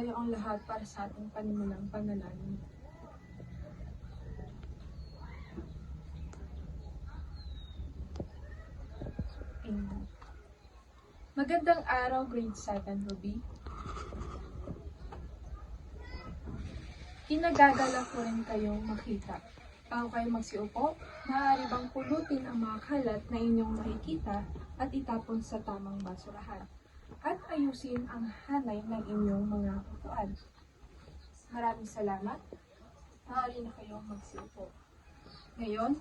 tayo ang lahat para sa ating panimulang panalangin. Amen. Magandang araw, grade 7, Ruby. Kinagagala ko rin kayong makita. Bago kayo magsiupo, maaari bang pulutin ang mga kalat na inyong makikita at itapon sa tamang basurahan. At ayusin ang hanay ng inyong mga upuan. Maraming salamat. Maaari na kayong magsiupo. Ngayon,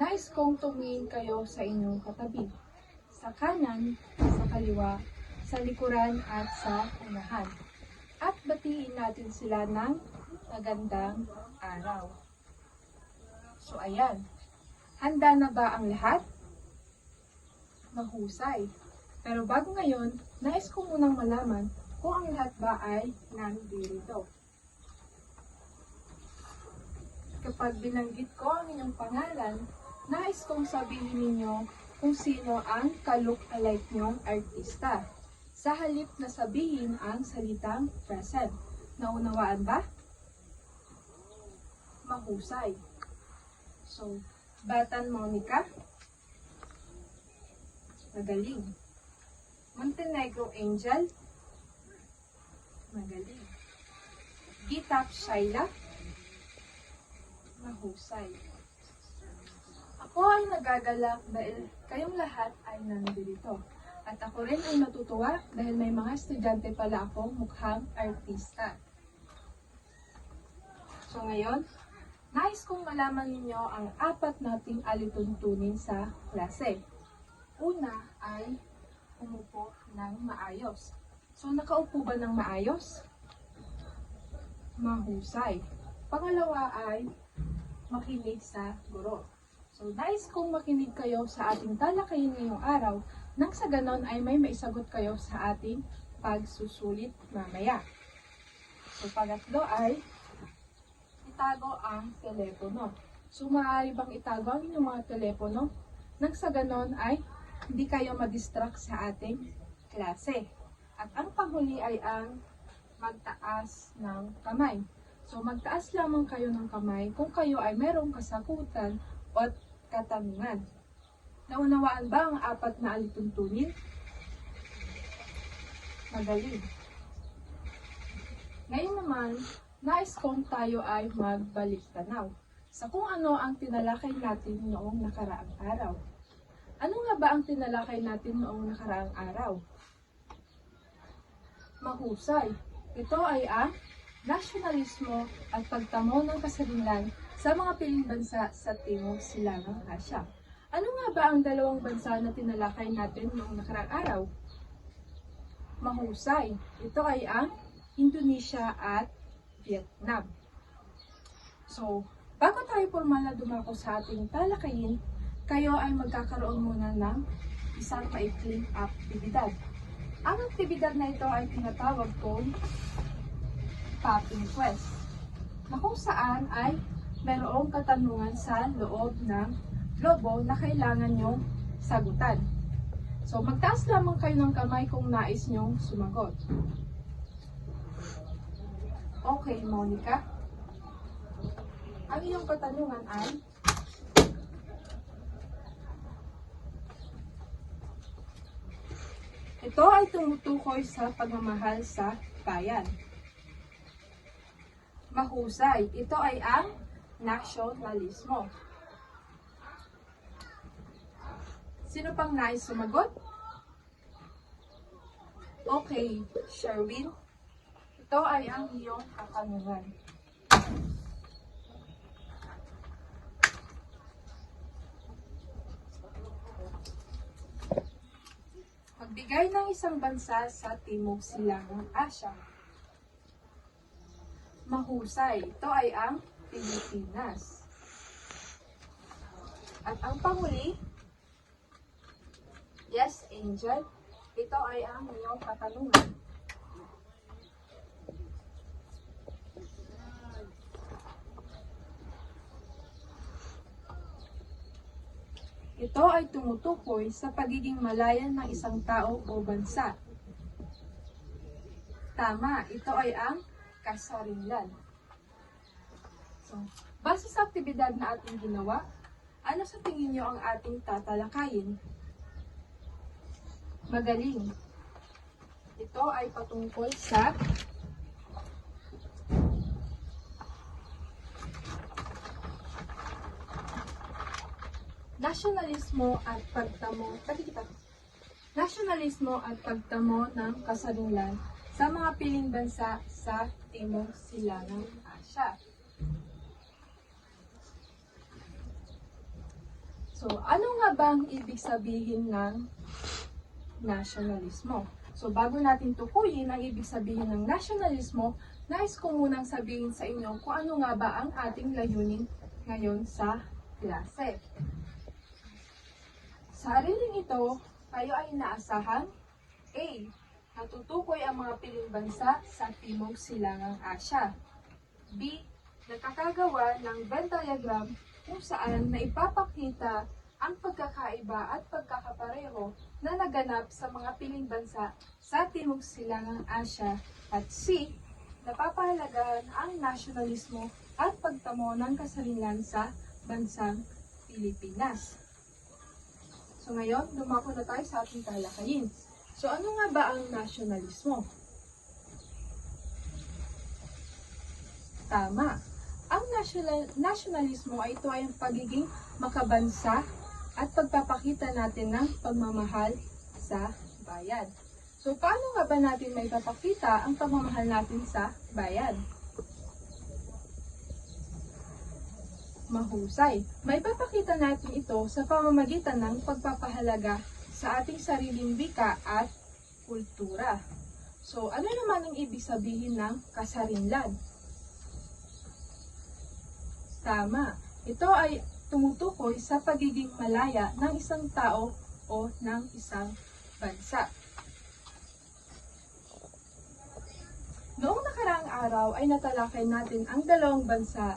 nais kong tumingin kayo sa inyong katabi. Sa kanan, sa kaliwa, sa likuran at sa unahan. At batiin natin sila ng magandang araw. So ayan, handa na ba ang lahat? Mahusay. Pero bago ngayon, nais ko munang malaman kung ang lahat ba ay nandito. Kapag binanggit ko ang inyong pangalan, nais kong sabihin ninyo kung sino ang ka-look-alike nyong artista. Sa halip na sabihin ang salitang present. Naunawaan ba? Mahusay. So, Batan Monica. Magaling. Montenegro Angel. Magaling. Gitap Shaila. Mahusay. Ako ay nagagalak dahil kayong lahat ay nandito. At ako rin ay natutuwa dahil may mga estudyante pala akong mukhang artista. So ngayon, nais kong malaman ninyo ang apat nating alituntunin sa klase. Una ay umupo ng maayos. So nakaupo ba ng maayos? Mahusay. Pangalawa ay makinig sa guro. So, nais kong makinig kayo sa ating talakayin ngayong araw nang sa ganon ay may maisagot kayo sa ating pagsusulit mamaya. So, pangatlo ay itago ang telepono. So, maaari bang itago ang inyong mga telepono nang sa ganon ay hindi kayo madistract sa ating klase. At ang panghuli ay ang magtaas ng kamay. So, magtaas lamang kayo ng kamay kung kayo ay merong kasakutan o katanungan. Naunawaan ba ang apat na alituntunin? Magaling. Ngayon naman, nais kong tayo ay magbalik tanaw sa kung ano ang tinalakay natin noong nakaraang araw. Ano nga ba ang tinalakay natin noong nakaraang araw? Mahusay. Ito ay ang nasyonalismo at pagtamo ng kasarinlan sa mga piling bansa sa Timog Silangang Asya. Ano nga ba ang dalawang bansa na tinalakay natin noong nakaraang araw? Mahusay. Ito ay ang Indonesia at Vietnam. So, bago tayo formal na dumako sa ating talakayin, kayo ay magkakaroon muna ng isang maikling aktibidad. Ang aktibidad na ito ay tinatawag kong popping quest, na kung saan ay mayroong katanungan sa loob ng lobo na kailangan nyong sagutan. So, magtaas lamang kayo ng kamay kung nais nyong sumagot. Okay, Monica. Ang iyong katanungan ay, ito ay tumutukoy sa pagmamahal sa bayan. Mahusay. Ito ay ang nasyonalismo. Sino pang nais sumagot? Okay, Sherwin. Ito ay ang iyong katanungan. Magbigay ng isang bansa sa Timog Silangang Asya. Mahusay. Ito ay ang Pilipinas. At ang panghuli, yes, Angel, ito ay ang iyong katanungan. Ito ay tumutukoy sa pagiging malayan ng isang tao o bansa. Tama, ito ay ang kasarinlan. So, base sa aktibidad na ating ginawa, ano sa tingin nyo ang ating tatalakayin? Magaling. Ito ay patungkol sa nasyonalismo at pagtamo, kita. Nasyonalismo at pagtamo ng kasalulan sa mga piling bansa sa Timog Silangang Asya. So, ano nga bang ibig sabihin ng nasyonalismo? So, bago natin tukuyin ang ibig sabihin ng nasyonalismo, nais ko munang sabihin sa inyo kung ano nga ba ang ating layunin ngayon sa klase. Sa ariling ito, kayo ay inaasahan A. Natutukoy ang mga piling bansa sa Timog Silangang Asya. B. Nakakagawa ng Venn diagram kung saan naipapakita ang pagkakaiba at pagkakapareho na naganap sa mga piling bansa sa Timog Silangang Asya. At C. Napapahalagahan ang nasyonalismo at pagtamo ng kasarinlan sa bansang Pilipinas. So ngayon, dumako na tayo sa ating talakayin. So ano nga ba ang nasyonalismo? Tama. Ang national, nasyonalismo ay ito ay ang pagiging makabansa at pagpapakita natin ng pagmamahal sa bayan. So paano nga ba natin may papakita ang pagmamahal natin sa bayan? Mahusay. May papakita natin ito sa pamamagitan ng pagpapahalaga sa ating sariling wika at kultura. So, ano naman ang ibig sabihin ng kasarinlan? Tama. Ito ay tumutukoy sa pagiging malaya ng isang tao o ng isang bansa. Noong nakaraang araw ay natalakay natin ang dalawang bansa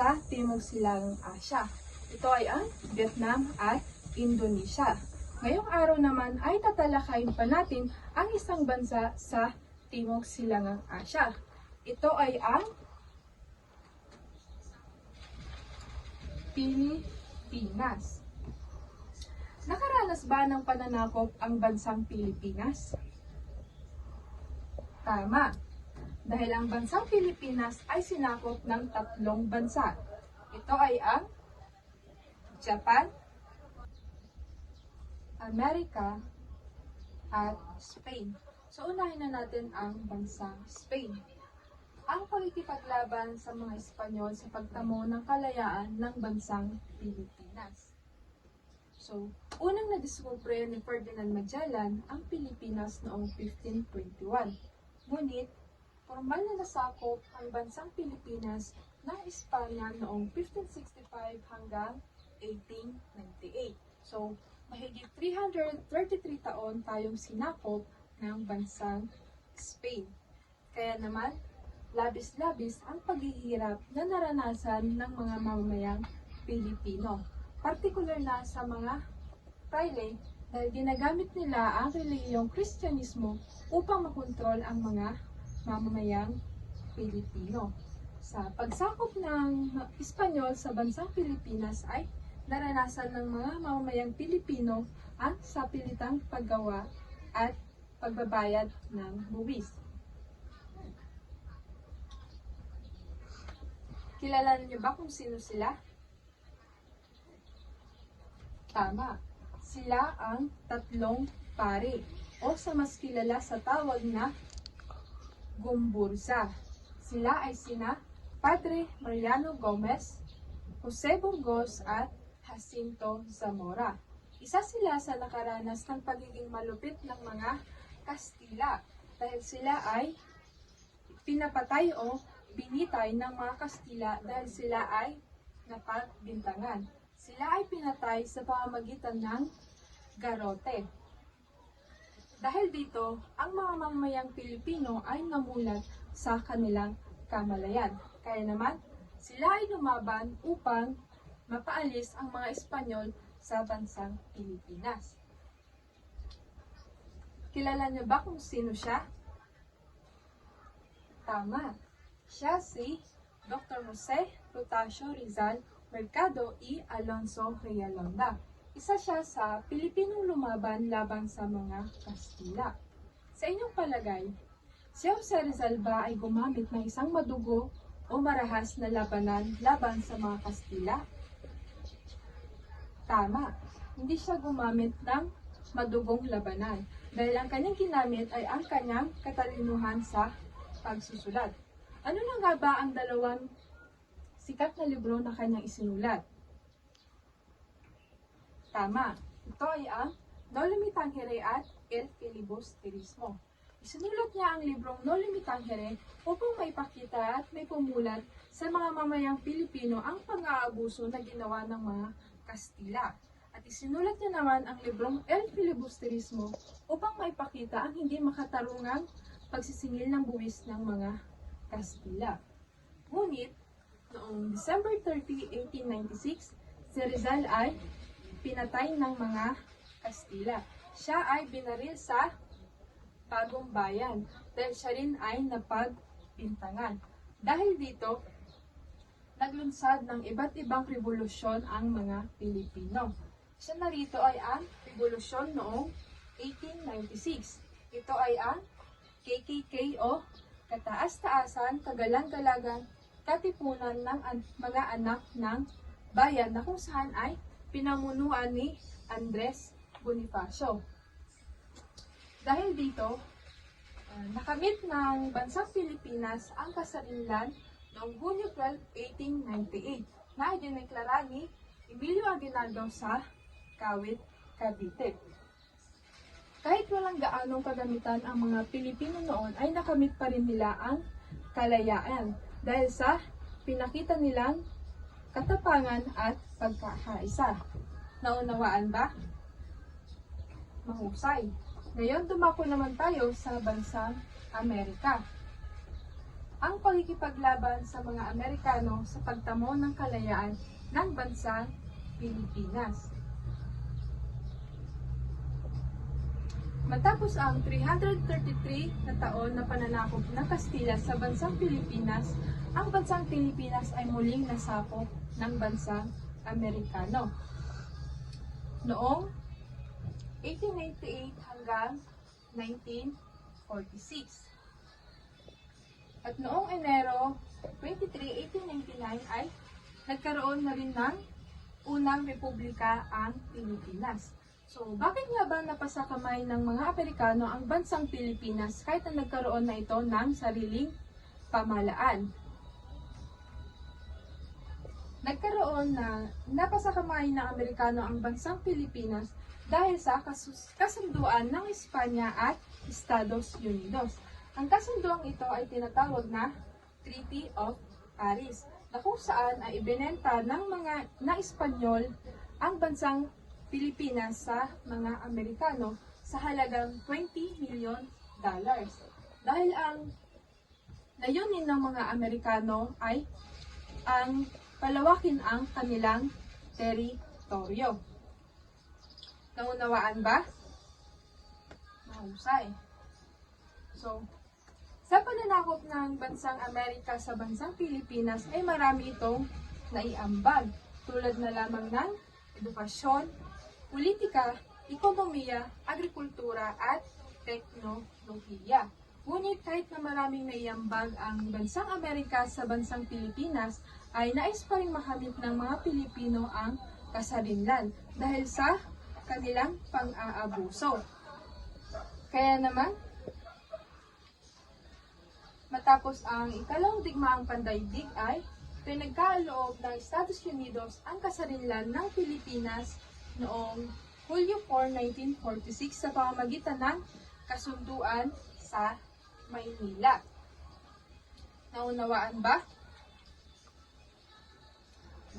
sa Timog Silangang Asya. Ito ay ang Vietnam at Indonesia. Ngayong araw naman ay tatalakayin pa natin ang isang bansa sa Timog Silangang Asya. Ito ay ang Pilipinas. Nakaranas ba ng pananakop ang bansang Pilipinas? Tama dahil ang bansang Pilipinas ay sinakop ng tatlong bansa. Ito ay ang Japan, Amerika, at Spain. So unahin na natin ang bansang Spain. Ang pakikipaglaban sa mga Espanyol sa pagtamo ng kalayaan ng bansang Pilipinas. So, unang nadiskubre ni Ferdinand Magellan ang Pilipinas noong 1521. Ngunit, formal na nasakop ang bansang Pilipinas ng Espanya noong 1565 hanggang 1898. So, mahigit 333 taon tayong sinakop ng bansang Spain. Kaya naman, labis-labis ang paghihirap na naranasan ng mga mamamayang Pilipino. Partikular na sa mga Friday dahil ginagamit nila ang reliyong Kristyanismo upang makontrol ang mga mamamayang Pilipino. Sa pagsakop ng Espanyol sa bansang Pilipinas ay naranasan ng mga mamamayang Pilipino ang sapilitang paggawa at pagbabayad ng buwis. Kilala niyo ba kung sino sila? Tama. Sila ang tatlong pare o sa mas kilala sa tawag na Gumbursa. Sila ay sina Padre Mariano Gomez, Jose Burgos at Jacinto Zamora. Isa sila sa nakaranas ng pagiging malupit ng mga Kastila dahil sila ay pinapatay o binitay ng mga Kastila dahil sila ay napagbintangan. Sila ay pinatay sa pamamagitan ng garote. Dahil dito, ang mga mamamayang Pilipino ay namulat sa kanilang kamalayan. Kaya naman, sila ay lumaban upang mapaalis ang mga Espanyol sa bansang Pilipinas. Kilala niyo ba kung sino siya? Tama. Siya si Dr. Jose Protasio Rizal Mercado y Alonso Realonda. Isa siya sa Pilipinong lumaban laban sa mga Kastila. Sa inyong palagay, si Jose Rizal ba ay gumamit ng isang madugo o marahas na labanan laban sa mga Kastila? Tama. Hindi siya gumamit ng madugong labanan dahil ang kanyang ginamit ay ang kanyang katalinuhan sa pagsusulat. Ano na nga ba ang dalawang sikat na libro na kanyang isinulat? Tama. Ito ay ang No Limitangere at El Filibusterismo. Isinulat niya ang librong No Limitangere upang maipakita at may pumulat sa mga mamayang Pilipino ang pang-aabuso na ginawa ng mga Kastila. At isinulat niya naman ang librong El Filibusterismo upang maipakita ang hindi makatarungang pagsisingil ng buwis ng mga Kastila. Ngunit, noong December 30, 1896, si Rizal ay pinatay ng mga Kastila. Siya ay binaril sa Bagong Bayan dahil siya rin ay napagpintangan. Dahil dito, naglunsad ng iba't ibang revolusyon ang mga Pilipino. Isa na rito ay ang revolusyon noong 1896. Ito ay ang KKK o Kataas-Taasan, Kagalang-Galagan, Katipunan ng an- mga anak ng bayan na kung saan ay pinamunuan ni Andres Bonifacio. Dahil dito, ah, nakamit ng bansang Pilipinas ang kasarinlan noong Hunyo 12, 1898 na idineklara ni Emilio Aguinaldo sa Kawit, Cavite. Kahit walang gaanong kagamitan ang mga Pilipino noon ay nakamit pa rin nila ang kalayaan dahil sa pinakita nilang katapangan at pagkakaisa. Naunawaan ba? Mahusay. Ngayon, dumako naman tayo sa bansang Amerika. Ang pagkikipaglaban sa mga Amerikano sa pagtamo ng kalayaan ng bansang Pilipinas. Matapos ang 333 na taon na pananakop ng Kastila sa bansang Pilipinas, ang bansang Pilipinas ay muling nasakop ng bansang Amerikano. Noong 1898 hanggang 1946. At noong Enero 23, 1899 ay nagkaroon na rin ng unang republika ang Pilipinas. So, bakit nga ba napasa kamay ng mga Amerikano ang bansang Pilipinas kahit na nagkaroon na ito ng sariling pamalaan? Nagkaroon na napasa kamay ng Amerikano ang bansang Pilipinas dahil sa kasunduan ng Espanya at Estados Unidos. Ang kasunduang ito ay tinatawag na Treaty of Paris na kung saan ay ibinenta ng mga na Espanyol ang bansang Pilipinas sa mga Amerikano sa halagang 20 milyon dollars. Dahil ang layunin ng mga Amerikano ay ang palawakin ang kanilang teritoryo. Naunawaan ba? Mahusay. So, sa pananakop ng bansang Amerika sa bansang Pilipinas ay marami itong naiambag tulad na lamang ng edukasyon, politika, ekonomiya, agrikultura at teknolohiya. Ngunit kahit na maraming naiambag ang bansang Amerika sa bansang Pilipinas, ay nais pa rin makamit ng mga Pilipino ang kasarinlan dahil sa kanilang pang-aabuso. Kaya naman, matapos ang ikalawang digmaang pandaigdig ay pinagkaloob ng Estados Unidos ang kasarinlan ng Pilipinas noong Hulyo 4, 1946 sa pamamagitan ng kasunduan sa Maynila. Naunawaan ba?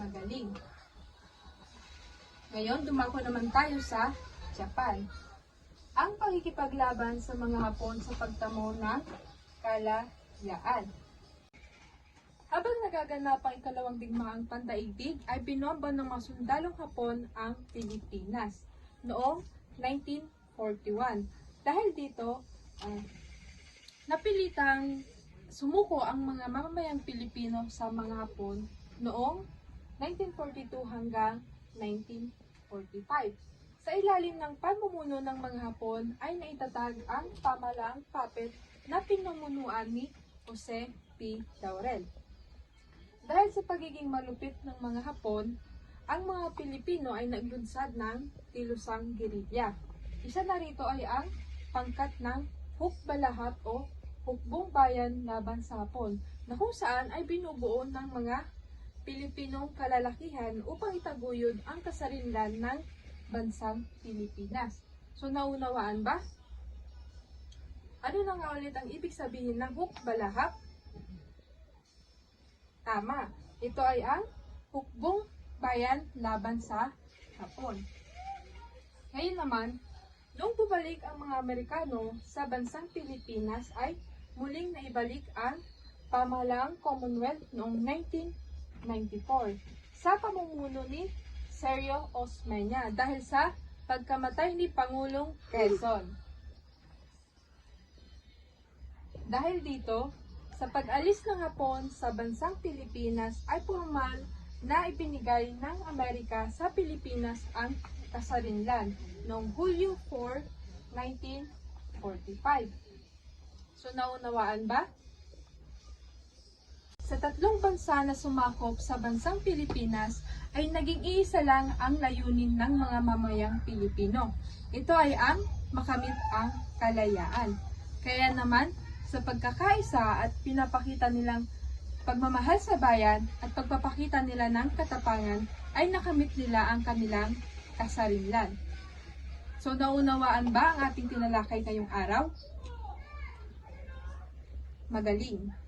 Magaling. Ngayon, dumako naman tayo sa Japan. Ang pagkikipaglaban sa mga Hapon sa pagtamo ng kalayaan. Habang nagaganap ang ikalawang digmaang pandaigdig, ay binomba ng mga sundalong Hapon ang Pilipinas noong 1941. Dahil dito, ah, napilitang sumuko ang mga mamamayang Pilipino sa mga Hapon noong 1942 hanggang 1945. Sa ilalim ng pamumuno ng mga Hapon ay naitatag ang pamalaang puppet na pinumunuan ni Jose P. Laurel. Dahil sa pagiging malupit ng mga Hapon, ang mga Pilipino ay naglunsad ng kilusang gerilya. Isa na rito ay ang pangkat ng Hukbalahat o Hukbong Bayan laban sa Hapon, na kung saan ay binubuo ng mga Pilipinong kalalakihan upang itaguyod ang kasarinlan ng bansang Pilipinas. So naunawaan ba? Ano na nga ulit ang ibig sabihin ng Hukbalahap? Tama. Ito ay ang Hukbong Bayan laban sa Hapon. Ngayon naman, Noong bumalik ang mga Amerikano sa bansang Pilipinas ay muling naibalik ang pamahalaang Commonwealth noong 1994 sa pamumuno ni Sergio Osmeña dahil sa pagkamatay ni Pangulong Quezon. Dahil dito, sa pag-alis ng Hapon sa bansang Pilipinas ay formal na ibinigay ng Amerika sa Pilipinas ang kasarinlan noong Hulyo 4, 1945. So naunawaan ba? Sa tatlong bansa na sumakop sa bansang Pilipinas ay naging iisa lang ang layunin ng mga mamayang Pilipino. Ito ay ang makamit ang kalayaan. Kaya naman, sa pagkakaisa at pinapakita nilang pagmamahal sa bayan at pagpapakita nila ng katapangan ay nakamit nila ang kanilang kasarinlan. So, naunawaan ba ang ating tinalakay ngayong araw? Magaling.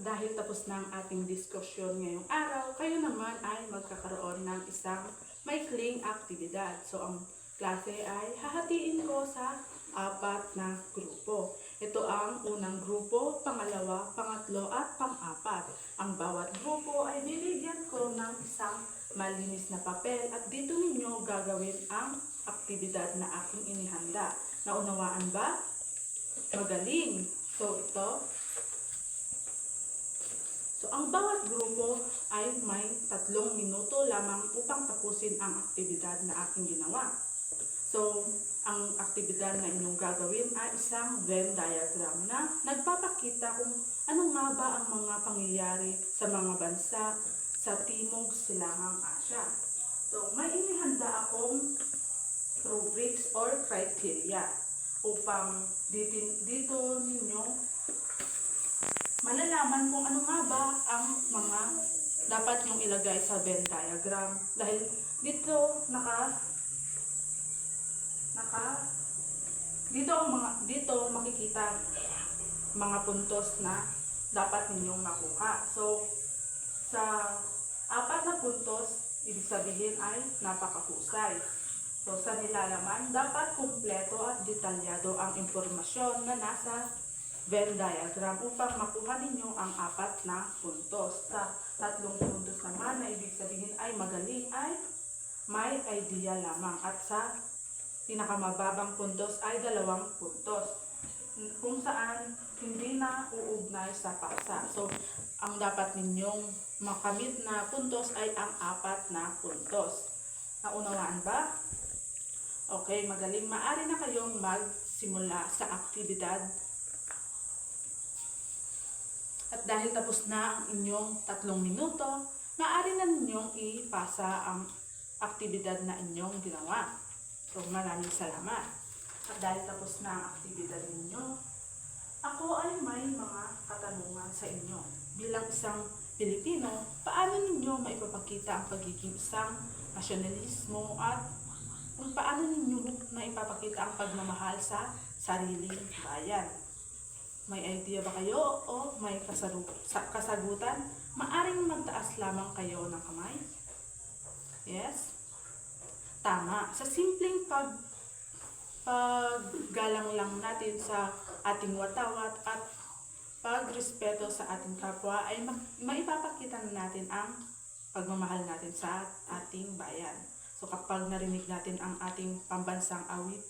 Dahil tapos na ang ating diskusyon ngayong araw, kayo naman ay magkakaroon ng isang maikling aktibidad. So, ang klase ay hahatiin ko sa apat na grupo. Ito ang unang grupo, pangalawa, pangatlo at pang-apat. Ang bawat grupo ay bibigyan ko ng isang malinis na papel at dito ninyo gagawin ang aktibidad na aking inihanda. Naunawaan ba? Magaling! So ito, So, ang bawat grupo ay may tatlong minuto lamang upang tapusin ang aktibidad na aking ginawa. So, ang aktibidad na inyong gagawin ay isang Venn diagram na nagpapakita kung ano nga ba ang mga pangyayari sa mga bansa sa Timog Silangang Asya. So, may inihanda akong rubrics or criteria upang dito, dito ninyo malalaman kung ano nga ba ang mga dapat yung ilagay sa Venn diagram. Dahil dito naka naka dito ang mga dito makikita mga puntos na dapat ninyong makuha. So sa apat na puntos, ibig sabihin ay napakahusay. So sa nilalaman, dapat kumpleto at detalyado ang impormasyon na nasa Venn diagram upang makuha ninyo ang apat na puntos. Sa tatlong puntos naman na ibig sabihin ay magaling ay may idea lamang at sa pinakamababang puntos ay dalawang puntos kung saan hindi na uugnay sa paksa. So, ang dapat ninyong makamit na puntos ay ang apat na puntos. Naunawaan ba? Okay, magaling. Maari na kayong magsimula sa aktibidad at dahil tapos na ang inyong tatlong minuto, maaari na ninyong ipasa ang aktibidad na inyong ginawa. So maraming salamat. At dahil tapos na ang aktibidad ninyo, ako ay may mga katanungan sa inyo. Bilang isang Pilipino, paano ninyo maipapakita ang pagiging isang nasyonalismo at kung paano ninyo na ipapakita ang pagmamahal sa sariling bayan? May idea ba kayo o may kasagutan? Maaring magtaas lamang kayo ng kamay. Yes? Tama. Sa simpleng pag paggalang lang natin sa ating watawat at pagrespeto sa ating kapwa ay maipapakita na natin ang pagmamahal natin sa ating bayan. So kapag narinig natin ang ating pambansang awit,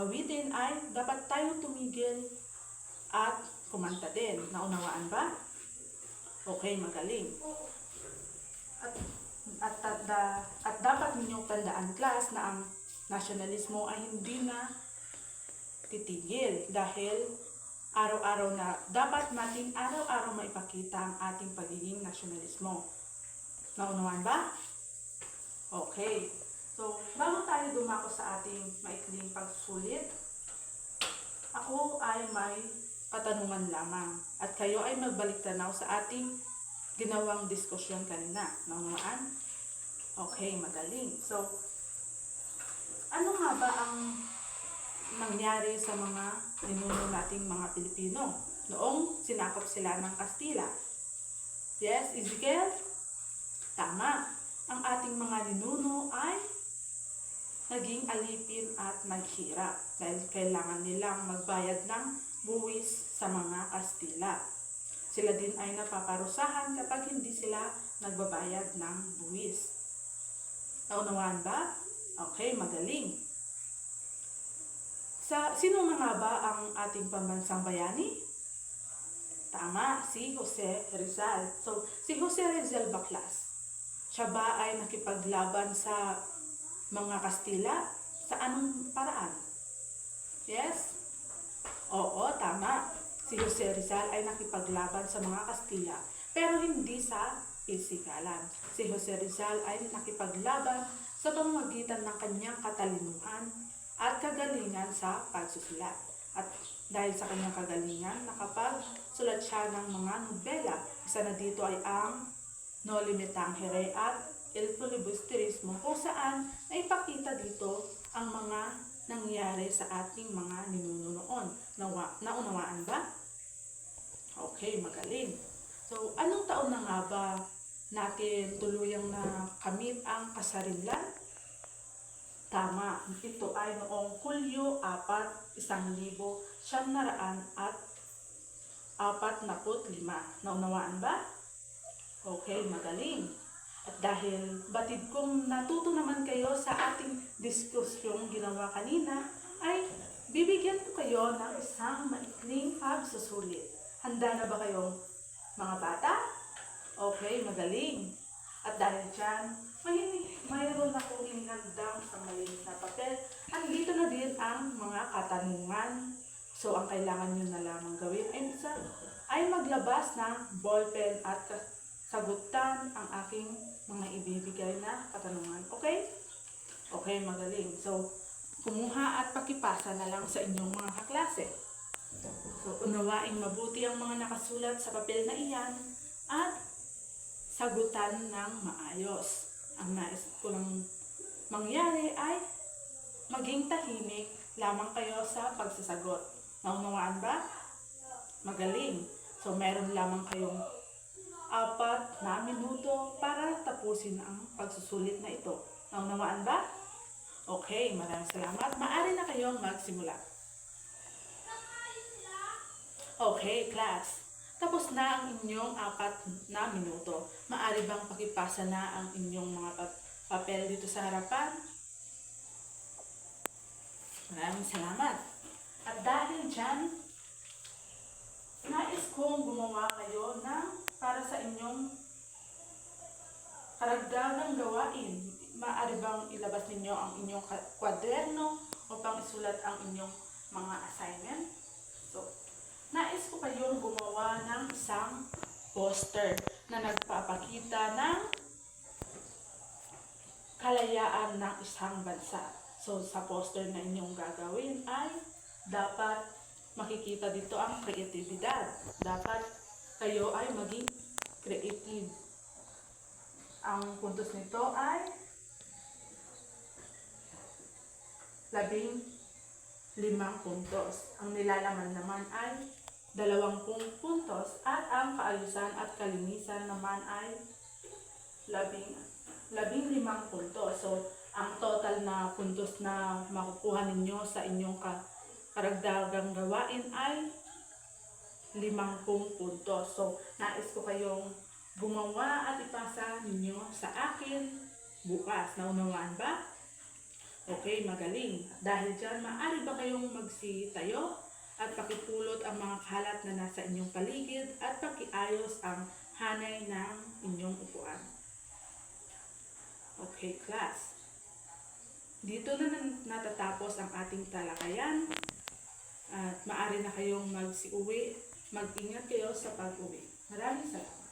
awitin ay dapat tayo tumigil at kumanta din. Naunawaan ba? Okay, magaling. At, at, at, da- at dapat ninyong tandaan, class, na ang nasyonalismo ay hindi na titigil dahil araw-araw na dapat natin araw-araw maipakita ang ating pagiging nasyonalismo. Naunawaan ba? Okay. So, bago tayo dumako sa ating maikling pagsusulit, ako ay may katanungan lamang at kayo ay magbalik tanaw sa ating ginawang diskusyon kanina. Naunawaan? Okay, magaling. So, ano nga ba ang nangyari sa mga ninuno nating mga Pilipino noong sinakop sila ng Kastila? Yes, Ezekiel? Tama. Ang ating mga ninuno ay naging alipin at naghirap dahil kailangan nilang magbayad ng buwis sa mga Kastila. Sila din ay napaparusahan kapag hindi sila nagbabayad ng buwis. Naunawaan ba? Okay, magaling. Sa sino nga ba ang ating pambansang bayani? Tama, si Jose Rizal. So, si Jose Rizal Baklas, siya ba ay nakipaglaban sa mga Kastila? Sa anong paraan? Yes? Oo, tama. Si Jose Rizal ay nakipaglaban sa mga Kastila, pero hindi sa pisikalan. Si Jose Rizal ay nakipaglaban sa pamamagitan ng kanyang katalinuhan at kagalingan sa pagsusulat. At dahil sa kanyang kagalingan, nakapagsulat siya ng mga nobela. Isa na dito ay ang No Limitangere at El Filibusterismo kung saan naipakita dito ang mga nangyari sa ating mga ninuno noon. Nawa, naunawaan ba? Okay, magaling. So, anong taon na nga ba natin tuluyang na kamit ang kasarinlan? Tama, ito ay noong Hulyo 4, 1,000, siyam na raan at apat na lima. Naunawaan ba? Okay, magaling. At dahil batid kong natuto naman kayo sa ating diskusyong ginawa kanina, ay bibigyan ko kayo ng isang maikling pagsusulit. Handa na ba kayong mga bata? Okay, magaling. At dahil dyan, may, mayroon akong inhandang isang malinis na papel. Andito na din ang mga katanungan. So, ang kailangan nyo na lamang gawin ay, isa, ay maglabas ng ballpen at sagutan ang aking mga ibibigay na katanungan. Okay? Okay, magaling. So, kumuha at pakipasa na lang sa inyong mga kaklase. So, unawaing mabuti ang mga nakasulat sa papel na iyan at sagutan ng maayos. Ang nais ko lang mangyari ay maging tahimik lamang kayo sa pagsasagot. Naunawaan ba? Magaling. So, meron lamang kayong apat na minuto para tapusin ang pagsusulit na ito. Naunawaan ba? Okay, maraming salamat. Maari na kayong magsimula. Okay, class. Tapos na ang inyong apat na minuto. Maari bang pakipasa na ang inyong mga pa- papel dito sa harapan? Maraming salamat. At dahil dyan, nais kong gumawa kayo ng para sa inyong karagdagang gawain. Maaari bang ilabas ninyo ang inyong kwaderno upang isulat ang inyong mga assignment? So, nais ko kayong gumawa ng isang poster na nagpapakita ng kalayaan ng isang bansa. So, sa poster na inyong gagawin ay dapat makikita dito ang kreatibidad. Dapat kayo ay maging creative. Ang puntos nito ay labing limang puntos. Ang nilalaman naman ay dalawampung puntos at ang kaayusan at kalinisan naman ay labing, labing limang puntos. So, ang total na puntos na makukuha ninyo sa inyong ka, karagdagang gawain ay limangpung puntos. So, nais ko kayong gumawa at ipasa ninyo sa akin bukas. Naunawaan ba? Okay, magaling. Dahil dyan, maaari ba kayong magsitayo at pakipulot ang mga kalat na nasa inyong paligid at pakiayos ang hanay ng inyong upuan. Okay, class. Dito na natatapos ang ating talakayan at maaari na kayong magsiuwi. Mag-ingat kayo sa pag-uwi. Maraming salamat.